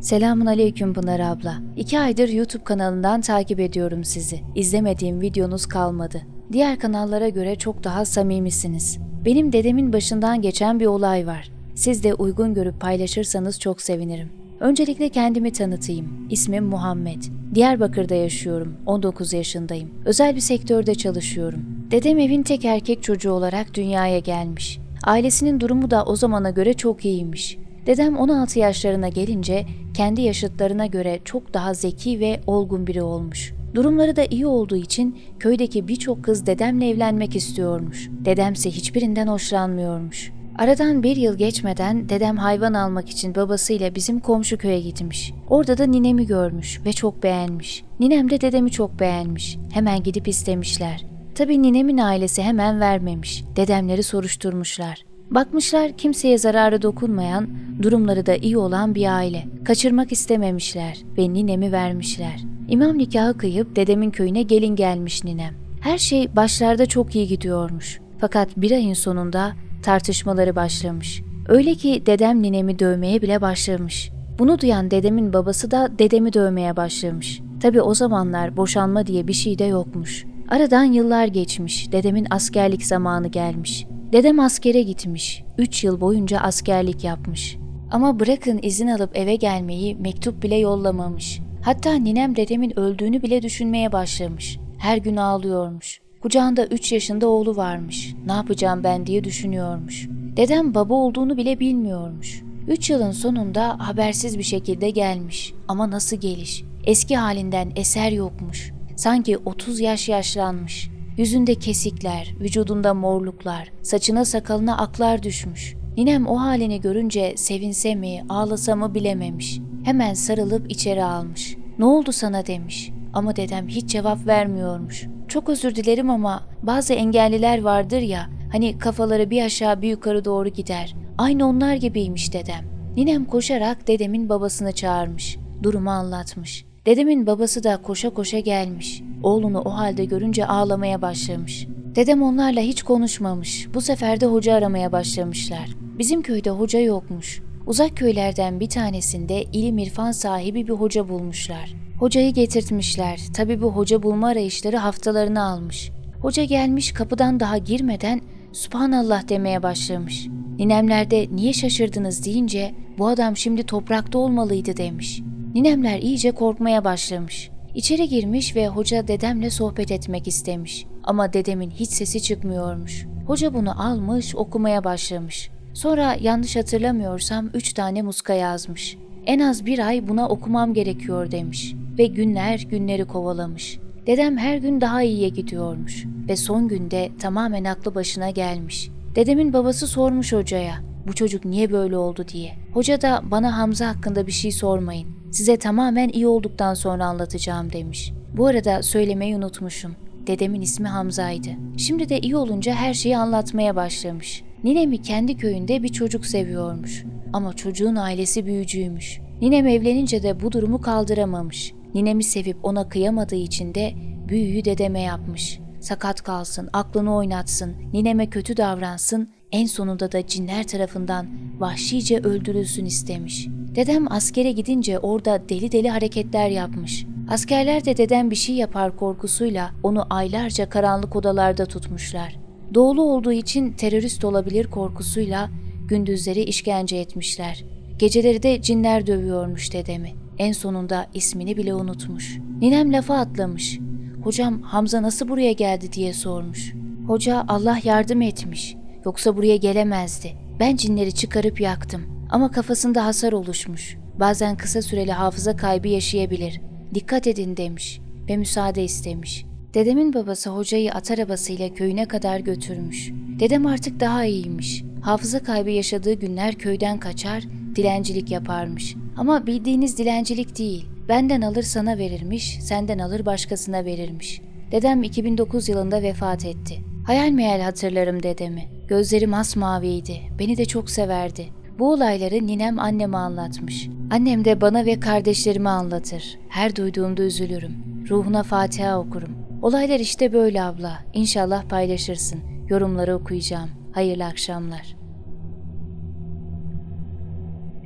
Selamun aleyküm Pınar abla. İki aydır YouTube kanalından takip ediyorum sizi. İzlemediğim videonuz kalmadı. Diğer kanallara göre çok daha samimisiniz. Benim dedemin başından geçen bir olay var. Siz de uygun görüp paylaşırsanız çok sevinirim. Öncelikle kendimi tanıtayım. İsmim Muhammed. Diyarbakır'da yaşıyorum. 19 yaşındayım. Özel bir sektörde çalışıyorum. Dedem evin tek erkek çocuğu olarak dünyaya gelmiş. Ailesinin durumu da o zamana göre çok iyiymiş. Dedem 16 yaşlarına gelince kendi yaşıtlarına göre çok daha zeki ve olgun biri olmuş. Durumları da iyi olduğu için köydeki birçok kız dedemle evlenmek istiyormuş. Dedemse hiçbirinden hoşlanmıyormuş. Aradan bir yıl geçmeden dedem hayvan almak için babasıyla bizim komşu köye gitmiş. Orada da ninemi görmüş ve çok beğenmiş. Ninem de dedemi çok beğenmiş. Hemen gidip istemişler. Tabii ninemin ailesi hemen vermemiş. Dedemleri soruşturmuşlar. Bakmışlar kimseye zararı dokunmayan, durumları da iyi olan bir aile. Kaçırmak istememişler ve ninemi vermişler. İmam nikahı kıyıp dedemin köyüne gelin gelmiş ninem. Her şey başlarda çok iyi gidiyormuş. Fakat bir ayın sonunda tartışmaları başlamış. Öyle ki dedem ninemi dövmeye bile başlamış. Bunu duyan dedemin babası da dedemi dövmeye başlamış. Tabi o zamanlar boşanma diye bir şey de yokmuş. Aradan yıllar geçmiş, dedemin askerlik zamanı gelmiş. Dedem askere gitmiş. 3 yıl boyunca askerlik yapmış. Ama bırakın izin alıp eve gelmeyi mektup bile yollamamış. Hatta ninem dedemin öldüğünü bile düşünmeye başlamış. Her gün ağlıyormuş. Kucağında 3 yaşında oğlu varmış. Ne yapacağım ben diye düşünüyormuş. Dedem baba olduğunu bile bilmiyormuş. 3 yılın sonunda habersiz bir şekilde gelmiş. Ama nasıl geliş? Eski halinden eser yokmuş. Sanki 30 yaş yaşlanmış. Yüzünde kesikler, vücudunda morluklar, saçına sakalına aklar düşmüş. Ninem o halini görünce sevinse mi, ağlasa mı bilememiş. Hemen sarılıp içeri almış. Ne oldu sana demiş. Ama dedem hiç cevap vermiyormuş. Çok özür dilerim ama bazı engelliler vardır ya, hani kafaları bir aşağı bir yukarı doğru gider. Aynı onlar gibiymiş dedem. Ninem koşarak dedemin babasını çağırmış. Durumu anlatmış. Dedemin babası da koşa koşa gelmiş. Oğlunu o halde görünce ağlamaya başlamış. Dedem onlarla hiç konuşmamış. Bu sefer de hoca aramaya başlamışlar. Bizim köyde hoca yokmuş. Uzak köylerden bir tanesinde ilim irfan sahibi bir hoca bulmuşlar. Hocayı getirtmişler. Tabi bu hoca bulma arayışları haftalarını almış. Hoca gelmiş kapıdan daha girmeden Subhanallah demeye başlamış. Ninemler de niye şaşırdınız deyince bu adam şimdi toprakta olmalıydı demiş. Ninemler iyice korkmaya başlamış. İçeri girmiş ve hoca dedemle sohbet etmek istemiş. Ama dedemin hiç sesi çıkmıyormuş. Hoca bunu almış, okumaya başlamış. Sonra yanlış hatırlamıyorsam üç tane muska yazmış. En az bir ay buna okumam gerekiyor demiş. Ve günler günleri kovalamış. Dedem her gün daha iyiye gidiyormuş. Ve son günde tamamen aklı başına gelmiş. Dedemin babası sormuş hocaya, bu çocuk niye böyle oldu diye. Hoca da bana Hamza hakkında bir şey sormayın. Size tamamen iyi olduktan sonra anlatacağım demiş. Bu arada söylemeyi unutmuşum. Dedemin ismi Hamza'ydı. Şimdi de iyi olunca her şeyi anlatmaya başlamış. Ninemi kendi köyünde bir çocuk seviyormuş. Ama çocuğun ailesi büyücüymüş. Ninem evlenince de bu durumu kaldıramamış. Ninemi sevip ona kıyamadığı için de büyüyü dedeme yapmış. Sakat kalsın, aklını oynatsın, nineme kötü davransın, en sonunda da cinler tarafından vahşice öldürülsün istemiş. Dedem askere gidince orada deli deli hareketler yapmış. Askerler de dedem bir şey yapar korkusuyla onu aylarca karanlık odalarda tutmuşlar. Doğulu olduğu için terörist olabilir korkusuyla gündüzleri işkence etmişler. Geceleri de cinler dövüyormuş dedemi. En sonunda ismini bile unutmuş. Ninem lafa atlamış. Hocam Hamza nasıl buraya geldi diye sormuş. Hoca Allah yardım etmiş. Yoksa buraya gelemezdi. Ben cinleri çıkarıp yaktım. Ama kafasında hasar oluşmuş. Bazen kısa süreli hafıza kaybı yaşayabilir. Dikkat edin demiş ve müsaade istemiş. Dedemin babası hocayı at arabasıyla köyüne kadar götürmüş. Dedem artık daha iyiymiş. Hafıza kaybı yaşadığı günler köyden kaçar, dilencilik yaparmış. Ama bildiğiniz dilencilik değil. Benden alır sana verirmiş, senden alır başkasına verirmiş. Dedem 2009 yılında vefat etti. Hayal meyal hatırlarım dedemi. Gözleri masmaviydi. Beni de çok severdi. Bu olayları ninem anneme anlatmış. Annem de bana ve kardeşlerime anlatır. Her duyduğumda üzülürüm. Ruhuna Fatiha okurum. Olaylar işte böyle abla. İnşallah paylaşırsın. Yorumları okuyacağım. Hayırlı akşamlar.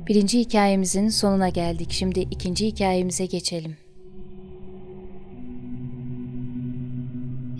Birinci hikayemizin sonuna geldik. Şimdi ikinci hikayemize geçelim.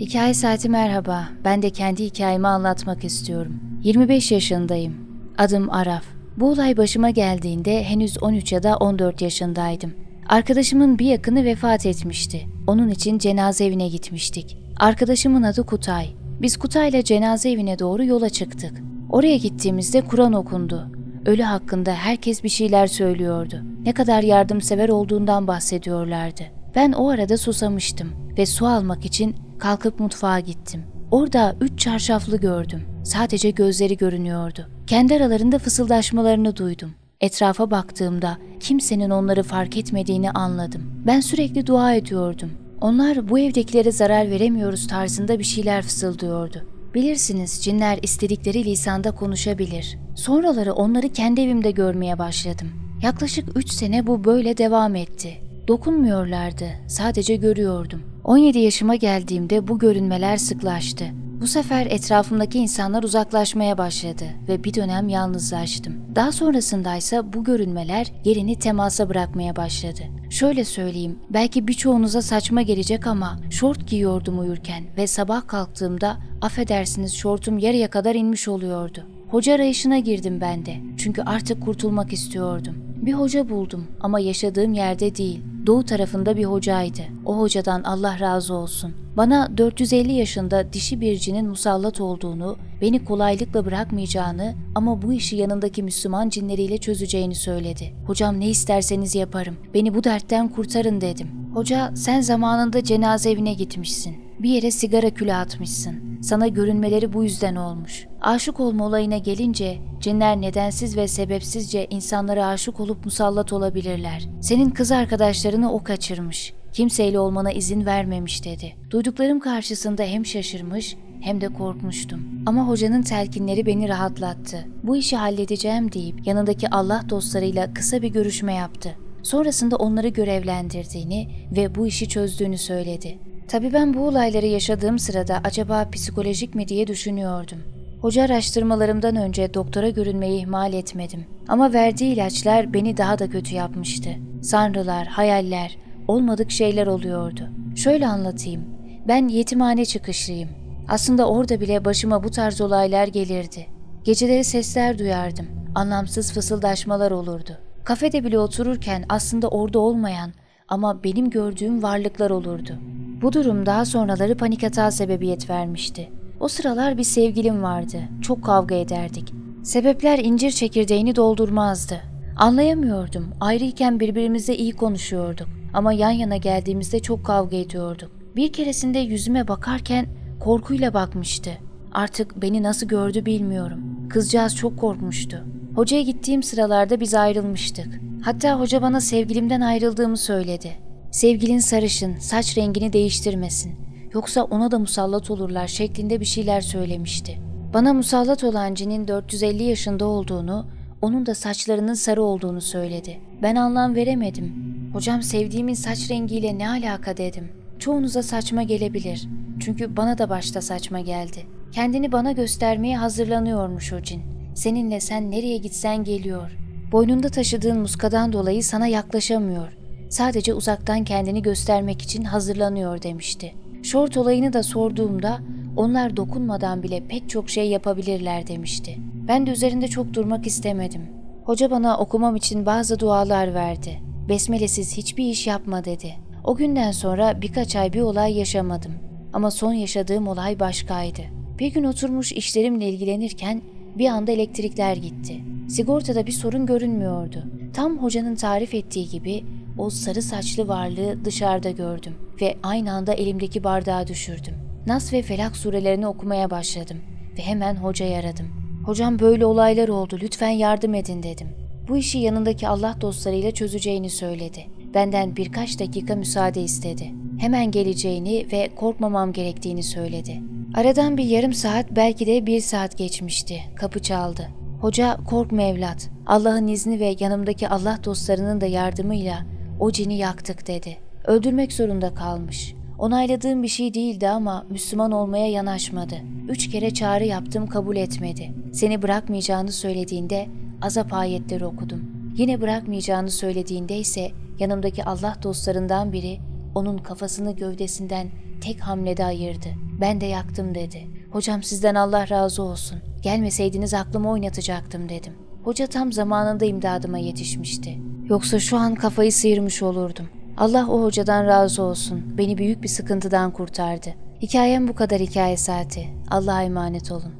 Hikaye saati merhaba. Ben de kendi hikayemi anlatmak istiyorum. 25 yaşındayım. Adım Araf. Bu olay başıma geldiğinde henüz 13 ya da 14 yaşındaydım. Arkadaşımın bir yakını vefat etmişti. Onun için cenaze evine gitmiştik. Arkadaşımın adı Kutay. Biz Kutay'la cenaze evine doğru yola çıktık. Oraya gittiğimizde Kur'an okundu. Ölü hakkında herkes bir şeyler söylüyordu. Ne kadar yardımsever olduğundan bahsediyorlardı. Ben o arada susamıştım ve su almak için kalkıp mutfağa gittim. Orada üç çarşaflı gördüm. Sadece gözleri görünüyordu. Kendi aralarında fısıldaşmalarını duydum. Etrafa baktığımda kimsenin onları fark etmediğini anladım. Ben sürekli dua ediyordum. Onlar bu evdekilere zarar veremiyoruz tarzında bir şeyler fısıldıyordu. Bilirsiniz cinler istedikleri lisanda konuşabilir. Sonraları onları kendi evimde görmeye başladım. Yaklaşık 3 sene bu böyle devam etti. Dokunmuyorlardı, sadece görüyordum. 17 yaşıma geldiğimde bu görünmeler sıklaştı. Bu sefer etrafımdaki insanlar uzaklaşmaya başladı ve bir dönem yalnızlaştım. Daha sonrasındaysa bu görünmeler yerini temasa bırakmaya başladı. Şöyle söyleyeyim, belki birçoğunuza saçma gelecek ama şort giyiyordum uyurken ve sabah kalktığımda affedersiniz şortum yarıya kadar inmiş oluyordu. Hoca arayışına girdim ben de. Çünkü artık kurtulmak istiyordum. Bir hoca buldum ama yaşadığım yerde değil. Doğu tarafında bir hocaydı. O hocadan Allah razı olsun. Bana 450 yaşında dişi bir cinin musallat olduğunu, beni kolaylıkla bırakmayacağını ama bu işi yanındaki Müslüman cinleriyle çözeceğini söyledi. Hocam ne isterseniz yaparım. Beni bu dertten kurtarın dedim. Hoca sen zamanında cenaze evine gitmişsin. Bir yere sigara külü atmışsın. Sana görünmeleri bu yüzden olmuş. Aşık olma olayına gelince cinler nedensiz ve sebepsizce insanlara aşık olup musallat olabilirler. Senin kız arkadaşlarını o kaçırmış. Kimseyle olmana izin vermemiş dedi. Duyduklarım karşısında hem şaşırmış hem de korkmuştum. Ama hocanın telkinleri beni rahatlattı. Bu işi halledeceğim deyip yanındaki Allah dostlarıyla kısa bir görüşme yaptı. Sonrasında onları görevlendirdiğini ve bu işi çözdüğünü söyledi. Tabii ben bu olayları yaşadığım sırada acaba psikolojik mi diye düşünüyordum. Hoca araştırmalarımdan önce doktora görünmeyi ihmal etmedim. Ama verdiği ilaçlar beni daha da kötü yapmıştı. Sanrılar, hayaller, olmadık şeyler oluyordu. Şöyle anlatayım. Ben yetimhane çıkışlıyım. Aslında orada bile başıma bu tarz olaylar gelirdi. Geceleri sesler duyardım. Anlamsız fısıldaşmalar olurdu. Kafede bile otururken aslında orada olmayan ama benim gördüğüm varlıklar olurdu. Bu durum daha sonraları panik atağa sebebiyet vermişti. O sıralar bir sevgilim vardı. Çok kavga ederdik. Sebepler incir çekirdeğini doldurmazdı. Anlayamıyordum. Ayrıyken birbirimize iyi konuşuyorduk. Ama yan yana geldiğimizde çok kavga ediyorduk. Bir keresinde yüzüme bakarken korkuyla bakmıştı. Artık beni nasıl gördü bilmiyorum. Kızcağız çok korkmuştu. Hocaya gittiğim sıralarda biz ayrılmıştık. Hatta hoca bana sevgilimden ayrıldığımı söyledi. Sevgilin sarışın, saç rengini değiştirmesin. Yoksa ona da musallat olurlar şeklinde bir şeyler söylemişti. Bana musallat olan cinin 450 yaşında olduğunu, onun da saçlarının sarı olduğunu söyledi. Ben anlam veremedim. Hocam sevdiğimin saç rengiyle ne alaka dedim. Çoğunuza saçma gelebilir. Çünkü bana da başta saçma geldi. Kendini bana göstermeye hazırlanıyormuş o cin. Seninle sen nereye gitsen geliyor. Boynunda taşıdığın muskadan dolayı sana yaklaşamıyor. Sadece uzaktan kendini göstermek için hazırlanıyor demişti. Şort olayını da sorduğumda onlar dokunmadan bile pek çok şey yapabilirler demişti. Ben de üzerinde çok durmak istemedim. Hoca bana okumam için bazı dualar verdi. Besmelesiz hiçbir iş yapma dedi. O günden sonra birkaç ay bir olay yaşamadım. Ama son yaşadığım olay başkaydı. Bir gün oturmuş işlerimle ilgilenirken bir anda elektrikler gitti. Sigortada bir sorun görünmüyordu. Tam hocanın tarif ettiği gibi o sarı saçlı varlığı dışarıda gördüm ve aynı anda elimdeki bardağı düşürdüm. Nas ve Felak surelerini okumaya başladım ve hemen hocayı aradım. Hocam böyle olaylar oldu lütfen yardım edin dedim. Bu işi yanındaki Allah dostlarıyla çözeceğini söyledi. Benden birkaç dakika müsaade istedi. Hemen geleceğini ve korkmamam gerektiğini söyledi. Aradan bir yarım saat belki de bir saat geçmişti. Kapı çaldı. Hoca korkma evlat. Allah'ın izni ve yanımdaki Allah dostlarının da yardımıyla o cini yaktık dedi. Öldürmek zorunda kalmış. Onayladığım bir şey değildi ama Müslüman olmaya yanaşmadı. Üç kere çağrı yaptım kabul etmedi. Seni bırakmayacağını söylediğinde azap ayetleri okudum. Yine bırakmayacağını söylediğinde ise yanımdaki Allah dostlarından biri onun kafasını gövdesinden tek hamlede ayırdı. Ben de yaktım dedi. Hocam sizden Allah razı olsun. Gelmeseydiniz aklımı oynatacaktım dedim. Hoca tam zamanında imdadıma yetişmişti. Yoksa şu an kafayı sıyırmış olurdum. Allah o hocadan razı olsun. Beni büyük bir sıkıntıdan kurtardı. Hikayem bu kadar hikaye saati. Allah'a emanet olun.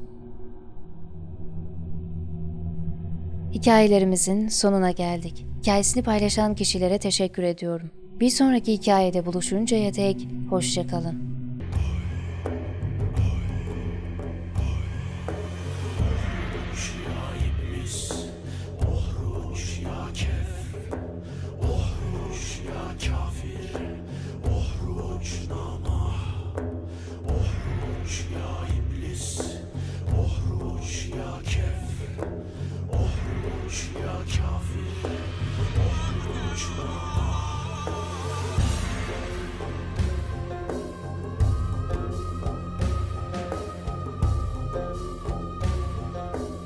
Hikayelerimizin sonuna geldik. Hikayesini paylaşan kişilere teşekkür ediyorum. Bir sonraki hikayede buluşuncaya dek hoşçakalın.